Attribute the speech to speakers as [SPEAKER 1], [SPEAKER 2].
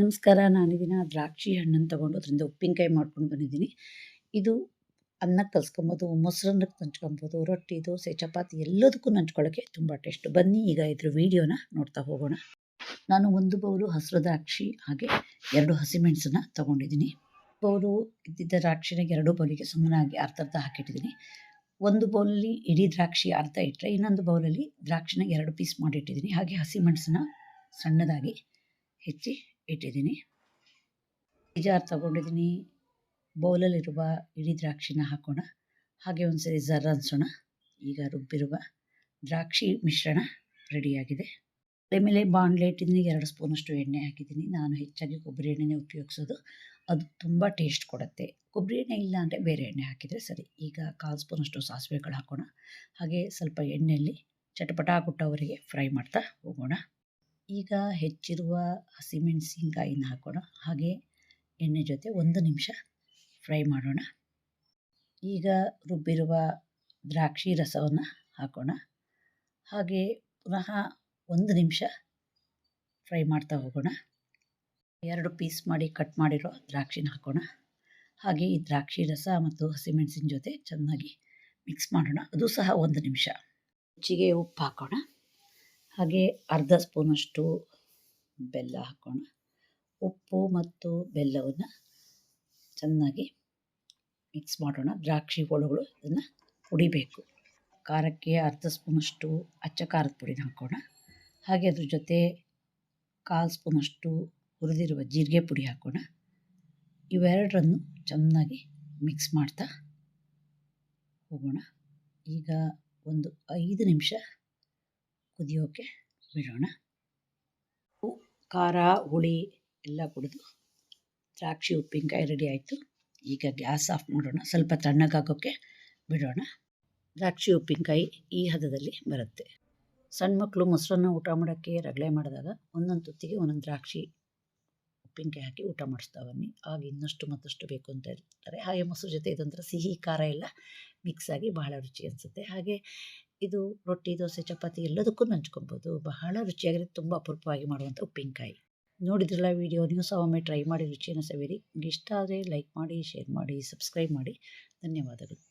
[SPEAKER 1] ನಮಸ್ಕಾರ. ನಾನಿದಿನ ದ್ರಾಕ್ಷಿ ಹಣ್ಣನ್ನು ತಗೊಂಡು ಅದರಿಂದ ಉಪ್ಪಿನಕಾಯಿ ಮಾಡ್ಕೊಂಡು ಬಂದಿದ್ದೀನಿ. ಇದು ಅನ್ನಕ್ಕೆ ಕಲ್ಸ್ಕೊಬೋದು ಮೊಸರನ್ನಕ್ಕೆ ನಂಚ್ಕೊಬೋದು, ರೊಟ್ಟಿ, ದೋಸೆ, ಚಪಾತಿ ಎಲ್ಲದಕ್ಕೂ ನಂಚ್ಕೊಳ್ಳೋಕ್ಕೆ ತುಂಬ ಟೇಸ್ಟು. ಬನ್ನಿ ಈಗ ಇದ್ರ ವಿಡಿಯೋನ ನೋಡ್ತಾ ಹೋಗೋಣ. ನಾನು ಒಂದು ಬೌಲು ಹಸಿರು ದ್ರಾಕ್ಷಿ, ಹಾಗೆ ಎರಡು ಹಸಿಮೆಣಸನ್ನ ತೊಗೊಂಡಿದ್ದೀನಿ. ಬೌಲು ಇದ್ದಿದ್ದ ದ್ರಾಕ್ಷಿನ ಎರಡು ಬೌಲಿಗೆ ಸುಮ್ಮನಾಗಿ ಅರ್ಧ ಅರ್ಧ ಹಾಕಿಟ್ಟಿದ್ದೀನಿ. ಒಂದು ಬೌಲಲ್ಲಿ ಇಡೀ ದ್ರಾಕ್ಷಿ ಅರ್ಧ ಇಟ್ಟರೆ ಇನ್ನೊಂದು ಬೌಲಲ್ಲಿ ದ್ರಾಕ್ಷಿನ ಎರಡು ಪೀಸ್ ಮಾಡಿಟ್ಟಿದ್ದೀನಿ. ಹಾಗೆ ಹಸಿಮೆಣಸನ್ನ ಸಣ್ಣದಾಗಿ ಹೆಚ್ಚಿ ಇಟ್ಟಿದ್ದೀನಿ. ಜಾರ್ ತಗೊಂಡಿದ್ದೀನಿ. ಬೌಲಲ್ಲಿರುವ ಇಡೀ ದ್ರಾಕ್ಷಿನ ಹಾಕೋಣ. ಹಾಗೆ ಒಂದು ಸರಿ ಜರ್ ಅನ್ಸೋಣ ಈಗ ರುಬ್ಬಿರುವ ದ್ರಾಕ್ಷಿ ಮಿಶ್ರಣ ರೆಡಿಯಾಗಿದೆ. ಅದೇ ಮೇಲೆ ಬಾಣಲೆ ಇಟ್ಟಿದ್ದೀನಿ ಎರಡು ಸ್ಪೂನಷ್ಟು ಎಣ್ಣೆ ಹಾಕಿದ್ದೀನಿ. ನಾನು ಹೆಚ್ಚಾಗಿ ಕೊಬ್ಬರಿ ಎಣ್ಣೆನೇ ಉಪಯೋಗಿಸೋದು. ಅದು ತುಂಬ ಟೇಸ್ಟ್ ಕೊಡುತ್ತೆ. ಕೊಬ್ಬರಿ ಎಣ್ಣೆ ಇಲ್ಲ ಅಂದರೆ ಬೇರೆ ಎಣ್ಣೆ ಹಾಕಿದರೆ ಸರಿ. ಈಗ ಕಾಲು ಸ್ಪೂನಷ್ಟು ಸಾಸಿವೆಗಳು ಹಾಕೋಣ. ಹಾಗೆ ಸ್ವಲ್ಪ ಎಣ್ಣೆಯಲ್ಲಿ ಚಟಪಟ ಕೊಟ್ಟವರಿಗೆ ಫ್ರೈ ಮಾಡ್ತಾ ಹೋಗೋಣ. ಈಗ ಹೆಚ್ಚಿರುವ ಹಸಿಮೆಣಸಿನ್ಕಾಯಿನ ಹಾಕೋಣ. ಹಾಗೆ ಎಣ್ಣೆ ಜೊತೆ ಒಂದು ನಿಮಿಷ ಫ್ರೈ ಮಾಡೋಣ. ಈಗ ರುಬ್ಬಿರುವ ದ್ರಾಕ್ಷಿ ರಸವನ್ನು ಹಾಕೋಣ. ಹಾಗೆ ಪುನಃ ಒಂದು ನಿಮಿಷ ಫ್ರೈ ಮಾಡ್ತಾ ಹೋಗೋಣ. ಎರಡು ಪೀಸ್ ಮಾಡಿ ಕಟ್ ಮಾಡಿರೋ ದ್ರಾಕ್ಷಿನ ಹಾಕೋಣ. ಹಾಗೆ ಈ ದ್ರಾಕ್ಷಿ ರಸ ಮತ್ತು ಹಸಿಮೆಣಸಿನ ಜೊತೆ ಚೆನ್ನಾಗಿ ಮಿಕ್ಸ್ ಮಾಡೋಣ. ಅದು ಸಹ ಒಂದು ನಿಮಿಷ. ರುಚಿಗೆ ಉಪ್ಪು ಹಾಕೋಣ. ಹಾಗೆ ಅರ್ಧ ಸ್ಪೂನಷ್ಟು ಬೆಲ್ಲ ಹಾಕೋಣ. ಉಪ್ಪು ಮತ್ತು ಬೆಲ್ಲವನ್ನು ಚೆನ್ನಾಗಿ ಮಿಕ್ಸ್ ಮಾಡೋಣ. ದ್ರಾಕ್ಷಿ ಹೋಳುಗಳು ಇದನ್ನು ಹುಡಿಬೇಕು ಖಾರಕ್ಕೆ ಅರ್ಧ ಸ್ಪೂನಷ್ಟು ಅಚ್ಚ ಖಾರದ ಪುಡಿನ ಹಾಕೋಣ. ಹಾಗೆ ಅದ್ರ ಜೊತೆ ಕಾಲು ಸ್ಪೂನಷ್ಟು ಹುರಿದಿರುವ ಜೀರಿಗೆ ಪುಡಿ ಹಾಕೋಣ. ಇವೆರಡರನ್ನು ಚೆನ್ನಾಗಿ ಮಿಕ್ಸ್ ಮಾಡ್ತಾ ಹೋಗೋಣ. ಈಗ ಒಂದು ಐದು ನಿಮಿಷ ಕುದಿಯೋಕೆ ಬಿಡೋಣ. ಖಾರ, ಹುಳಿ ಎಲ್ಲ ಕುಡಿದು ದ್ರಾಕ್ಷಿ, ಉಪ್ಪಿನಕಾಯಿ ರೆಡಿ ಆಯಿತು. ಈಗ ಗ್ಯಾಸ್ ಆಫ್ ಮಾಡೋಣ. ಸ್ವಲ್ಪ ತಣ್ಣಗಾಗೋಕ್ಕೆ ಬಿಡೋಣ. ದ್ರಾಕ್ಷಿ, ಉಪ್ಪಿನಕಾಯಿ ಈ ಹದದಲ್ಲಿ ಬರುತ್ತೆ. ಸಣ್ಣ ಮಕ್ಕಳು ಮೊಸರನ್ನ ಊಟ ಮಾಡೋಕ್ಕೆ ರಗಳೆ ಮಾಡಿದಾಗ ಒಂದೊಂದು ತುತ್ತಿಗೆ ಒಂದೊಂದು ದ್ರಾಕ್ಷಿ, ಉಪ್ಪಿನಕಾಯಿ ಹಾಕಿ ಊಟ ಮಾಡಿಸ್ತಾ ಬನ್ನಿ. ಆಗ ಇನ್ನಷ್ಟು ಮತ್ತಷ್ಟು ಬೇಕು ಅಂತ ಇರ್ತಾರೆ ಹಾಗೆ ಮೊಸರು ಜೊತೆ ಇದೊಂಥರ ಸಿಹಿ, ಖಾರ ಎಲ್ಲ ಮಿಕ್ಸ್ ಆಗಿ ಬಹಳ ರುಚಿ ಅನಿಸುತ್ತೆ. ಹಾಗೆ ಇದು ರೊಟ್ಟಿ, ದೋಸೆ, ಚಪಾತಿ ಎಲ್ಲದಕ್ಕೂ ನಂಚ್ಕೊಬೋದು. ಬಹಳ ರುಚಿಯಾಗಿರುತ್ತೆ. ತುಂಬ ಅಪರೂಪವಾಗಿ ಮಾಡುವಂಥ ಉಪ್ಪಿನಕಾಯಿ. ನೋಡಿದ್ರಲ್ಲ ವಿಡಿಯೋ, ನೀವು ಸಹ ಒಮ್ಮೆ ಟ್ರೈ ಮಾಡಿ, ರುಚಿಯನ್ನು ಸವಿರಿ. ನಿಮಗೆ ಇಷ್ಟ ಆದರೆ ಲೈಕ್ ಮಾಡಿ, ಶೇರ್ ಮಾಡಿ, ಸಬ್ಸ್ಕ್ರೈಬ್ ಮಾಡಿ. ಧನ್ಯವಾದಗಳು.